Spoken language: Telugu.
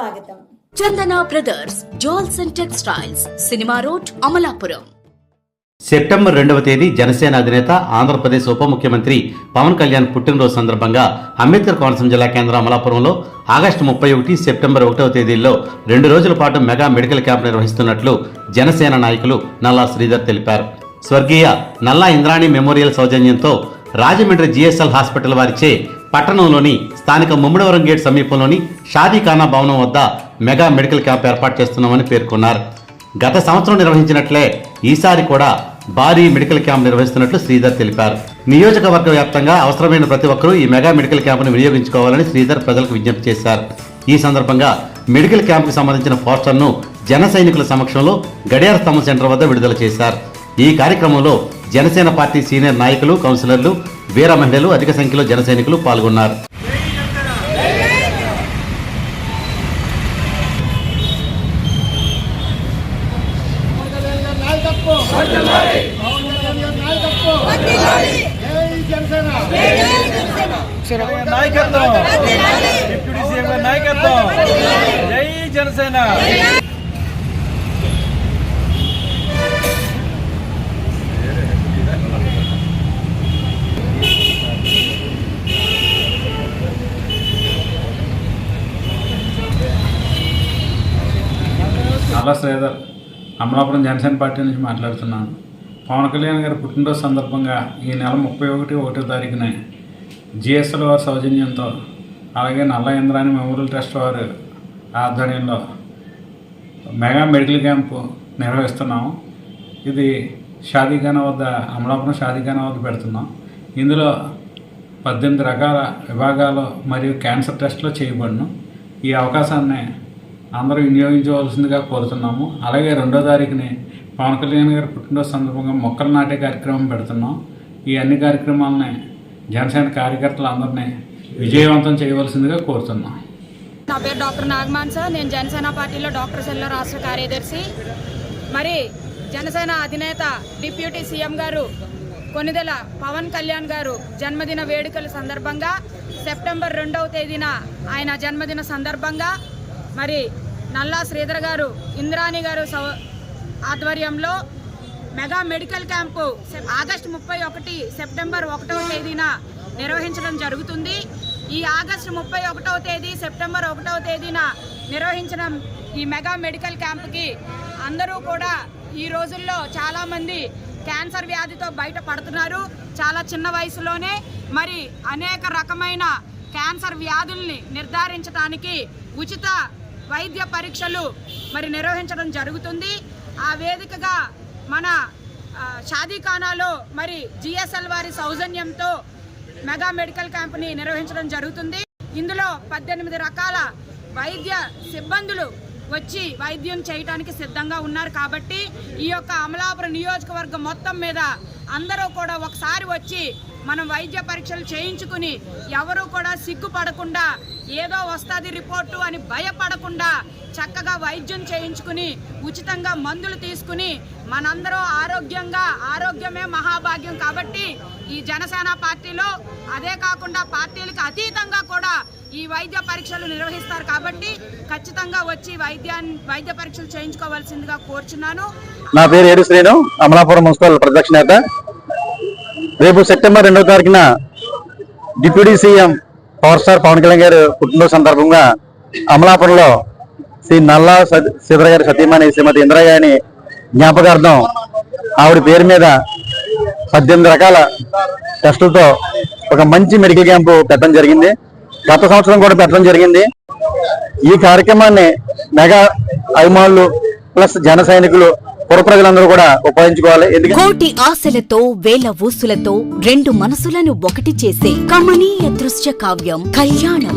స్వాగతం. Chandana brothers jewels and textiles cinema road Amalapuram. September రెండవ తేదీ జనసేన అధినేత ఆంధ్రప్రదేశ్ ఉప ముఖ్యమంత్రి పవన్ కళ్యాణ్ పుట్టినరోజు సందర్భంగా అంబేద్కర్ కోనసీమ జిల్లా కేంద్రం అమలాపురంలో ఆగస్టు ముప్పై ఒకటి సెప్టెంబర్ ఒకటవ తేదీల్లో రెండు రోజుల పాటు మెగా మెడికల్ క్యాంప్ నిర్వహిస్తున్నట్లు జనసేన నాయకులు నల్లా శ్రీధర్ తెలిపారు. స్వర్గీయ నల్లా ఇంద్రాణి మెమోరియల్ సౌజన్యంతో రాజమండ్రి జిఎస్ఎల్ హాస్పిటల్ వారిచే పట్టణంలోని స్థానిక ముమ్మడివరం గేట్ సమీపంలోని షాదీఖానా భవనం వద్ద మెగా మెడికల్ క్యాంప్ ఏర్పాటు చేస్తున్నామని పేర్కొన్నారు. గత సంవత్సరం నిర్వహించినట్లే ఈసారి కూడా భారీ మెడికల్ క్యాంప్ నిర్వహిస్తున్నట్లు శ్రీధర్ తెలిపారు. నియోజకవర్గ వ్యాప్తంగా అవసరమైన ప్రతి ఒక్కరూ ఈ మెగా మెడికల్ క్యాంపును వినియోగించుకోవాలని శ్రీధర్ ప్రజలకు విజ్ఞప్తి చేశారు. ఈ సందర్భంగా మెడికల్ క్యాంపుకు సంబంధించిన పోస్టర్ను జన సైనికుల సమక్షంలో గడియార స్తంభ సెంటర్ వద్ద విడుదల చేశారు. ఈ కార్యక్రమంలో జనసేన పార్టీ సీనియర్ నాయకులు కౌన్సిలర్లు వీర మహిళలు అధిక సంఖ్యలో జన పాల్గొన్నారు. నాయకత్వం నాయకత్వం డిప్యూటీ సీఎం గారి నాయకత్వం జై జనసేన. నల్ల శ్రీధర్. అమలాపురం జనసేన పార్టీ నుంచి మాట్లాడుతున్నాను. పవన్ కళ్యాణ్ గారి పుట్టినరోజు సందర్భంగా ఈ నెల ముప్పై ఒకటి ఒకటో తారీఖున జిఎస్ఎల్ వారి సౌజన్యంతో అలాగే నల్ల ఇంద్రాని మెమోరియల్ ట్రస్ట్ వారి ఆధ్వర్యంలో మెగా మెడికల్ క్యాంపు నిర్వహిస్తున్నాము. ఇది షాదీఖానా వద్ద అమలాపురం షాదీఖానా వద్ద పెడుతున్నాం. ఇందులో పద్దెనిమిది రకాల విభాగాలు మరియు క్యాన్సర్ టెస్టులు చేయబడును. ఈ అవకాశాన్ని అందరూ వినియోగించవలసిందిగా కోరుతున్నాము. అలాగే రెండో తారీఖుని పవన్ కళ్యాణ్ గారి పుట్టినరోజు సందర్భంగా మొక్కలు నాటే కార్యక్రమం పెడుతున్నాం. ఈ అన్ని కార్యక్రమాలని జనసేన కార్యకర్తలందరినీ విజయవంతం చేయవలసిందిగా కోరుతున్నాం. నా పేరు డాక్టర్ నాగమాన్ సార్. నేను జనసేన పార్టీలో డాక్టర్ సెల్ల రాష్ట్ర కార్యదర్శి. మరి జనసేన అధినేత డిప్యూటీ సీఎం గారు కొనిదెల పవన్ కళ్యాణ్ గారు జన్మదిన వేడుకల సందర్భంగా సెప్టెంబర్ రెండవ తేదీన ఆయన జన్మదిన సందర్భంగా మరి నల్లా శ్రీధర్ గారు ఇంద్రాణి గారు సౌ ఆధ్వర్యంలో మెగా మెడికల్ క్యాంపు ఆగస్టు ముప్పై ఒకటి సెప్టెంబర్ ఒకటవ తేదీన నిర్వహించడం జరుగుతుంది. ఈ ఆగస్టు ముప్పై ఒకటవ తేదీ సెప్టెంబర్ ఒకటవ తేదీన నిర్వహించిన ఈ మెగా మెడికల్ క్యాంప్కి అందరూ కూడా ఈ రోజుల్లో చాలామంది క్యాన్సర్ వ్యాధితో బయటపడుతున్నారు. చాలా చిన్న వయసులోనే మరి అనేక రకమైన క్యాన్సర్ వ్యాధుల్ని నిర్ధారించడానికి ఉచిత వైద్య పరీక్షలు మరి నిర్వహించడం జరుగుతుంది. ఆ వేదికగా మన షాదీఖానాలో మరి జిఎస్ఎల్ వారి సౌజన్యంతో మెగా మెడికల్ క్యాంప్ని నిర్వహించడం జరుగుతుంది. ఇందులో పద్దెనిమిది రకాల వైద్య సిబ్బందులు వచ్చి వైద్యం చేయడానికి సిద్ధంగా ఉన్నారు కాబట్టి ఈ యొక్క అమలాపురం నియోజకవర్గం మొత్తం మీద అందరూ కూడా ఒకసారి వచ్చి మనం వైద్య పరీక్షలు చేయించుకుని ఎవరు కూడా సిగ్గుపడకుండా ఏదో వస్తుంది రిపోర్టు అని భయపడకుండా చక్కగా వైద్యం చేయించుకుని ఉచితంగా మందులు తీసుకుని మనందరం ఆరోగ్యంగా ఆరోగ్యమే మహాభాగ్యం కాబట్టి ఈ జనసేన పార్టీలో అదే కాకుండా పార్టీలకు అతీతంగా కూడా ఈ వైద్య పరీక్షలు నిర్వహిస్తారు కాబట్టి ఖచ్చితంగా వచ్చి వైద్యాన్ని వైద్య పరీక్షలు చేయించుకోవాల్సిందిగా కోరుచున్నాను. నా పేరు ఏడు శ్రీను అమలాపురం మున్సిపల్ ప్రదక్షిణేత రేపు సెప్టెంబర్ రెండవ తారీఖున deputy CM power star Pawan Kalyan garu పుట్టినరోజు సందర్భంగా అమలాపురంలో శ్రీ నల్లా సీధర గారి సతీమణి శ్రీమతి ఇందిరాగారిని జ్ఞాపకార్థం ఆవిడ పేరు మీద పద్దెనిమిది రకాల టెస్టులతో ఒక మంచి మెడికల్ క్యాంపు పెట్టడం జరిగింది. గత సంవత్సరం కూడా పెట్టడం జరిగింది. ఈ కార్యక్రమాన్ని మెగా అభిమానులు ప్లస్ జన సైనికులు పుర ప్రజలందరూ కూడా ఉపయోగించుకోవాలి కోటి ఆశలతో వేల ఊసులతో రెండు మనసులను ఒకటి చేసే కమనీయ దృశ్య కావ్యం కళ్యాణం.